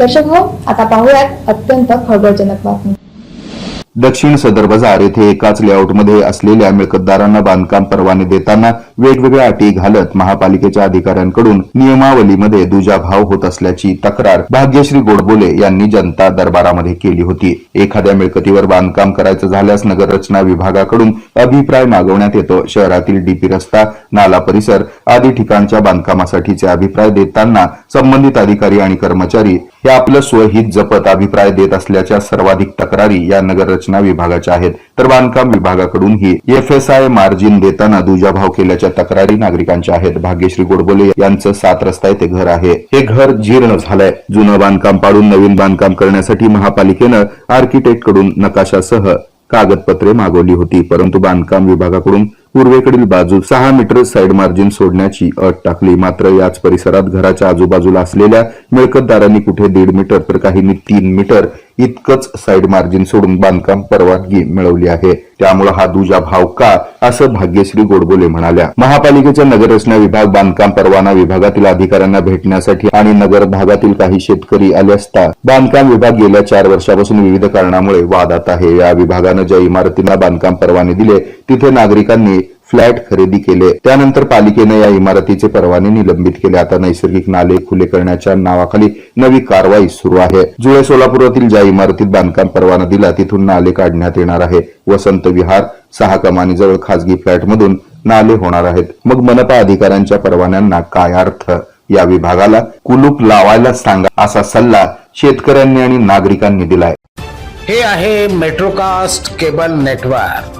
दर्शक हो आता पाहूयात अत्यंत खळबळजनक बातमी. दक्षिण सदर बाजार येथे एकाच लेआउटमध्ये असलेल्या मिळकतदारांना बांधकाम परवाने देताना वेगवेगळ्या अटी घालत महापालिकेच्या अधिकाऱ्यांकडून नियमावलीमध्ये दुजाभाव होत असल्याची तक्रार भाग्यश्री गोडबोले यांनी जनता दरबारामध्ये केली होती. एखाद्या मिळकतीवर बांधकाम करायचं झाल्यास नगररचना विभागाकडून अभिप्राय मागवण्यात येतो. शहरातील डीपी रस्ता नाला परिसर आदी ठिकाणच्या बांधकामासाठीचे अभिप्राय देताना संबंधित अधिकारी आणि कर्मचारी हे आपलं स्वहित जपत अभिप्राय देत असल्याच्या सर्वाधिक तक्रारी या नगररचना विभागाच्या आहेत. तर बांधकाम विभागाकडूनही एफएसआय मार्जिन देताना दुजाभाव केल्याच्या तक्रारी नागरिकांच्या आहेत. भाग्यश्री गोडबोले यांचं सात रस्ता येथे घर आहे. हे घर जीर्ण झालंय. जुनं बांधकाम पाडून नवीन बांधकाम करण्यासाठी महापालिकेनं आर्किटेक्टकडून नकाशासह कागदपत्रे मागवली होती. परंतु बांधकाम विभागाकडून पूर्वेकडील बाजू सहा मीटर साईड मार्जिन सोडण्याची अट टाकली. मात्र याच परिसरात घराच्या आजूबाजूला असलेल्या मिळकतदारांनी कुठे दीड मीटर तर काहींनी तीन मीटर इतकंच साईड मार्जिन सोडून बांधकाम परवानगी मिळवली आहे. त्यामुळे हा दुजा भाव का? असं भाग्यश्री गोडबोले म्हणाल्या. महापालिकेच्या नगररचना विभाग बांधकाम परवाना विभागातील अधिकाऱ्यांना भेटण्यासाठी आणि नगर भागातील काही शेतकरी आले असता बांधकाम विभाग गेल्या चार वर्षापासून विविध कारणामुळे वादात आहे. या विभागानं ज्या इमारतींना बांधकाम परवाने दिले तिथे नागरिकांनी फ्लॅट खरेदी केले. त्यानंतर पालिकेनं या इमारतीचे परवाने निलंबित केले. आता नैसर्गिक नाले खुले करण्याच्या नावाखाली नवी कारवाई सुरू आहे. जुळे सोलापुरातील ज्या इमारतीत बांधकाम परवाना दिला तिथून नाले काढण्यात येणार आहे. वसंत विहार सहा कमानीजवळ खासगी फ्लॅटमधून नाले होणार आहेत. मग मनपा अधिकाऱ्यांच्या परवान्यांना काय अर्थ? या विभागाला कुलूप लावायला सांगा असा सल्ला शेतकऱ्यांनी आणि नागरिकांनी दिलाय. हे आहे मेट्रोकास्ट केबल नेटवर्क.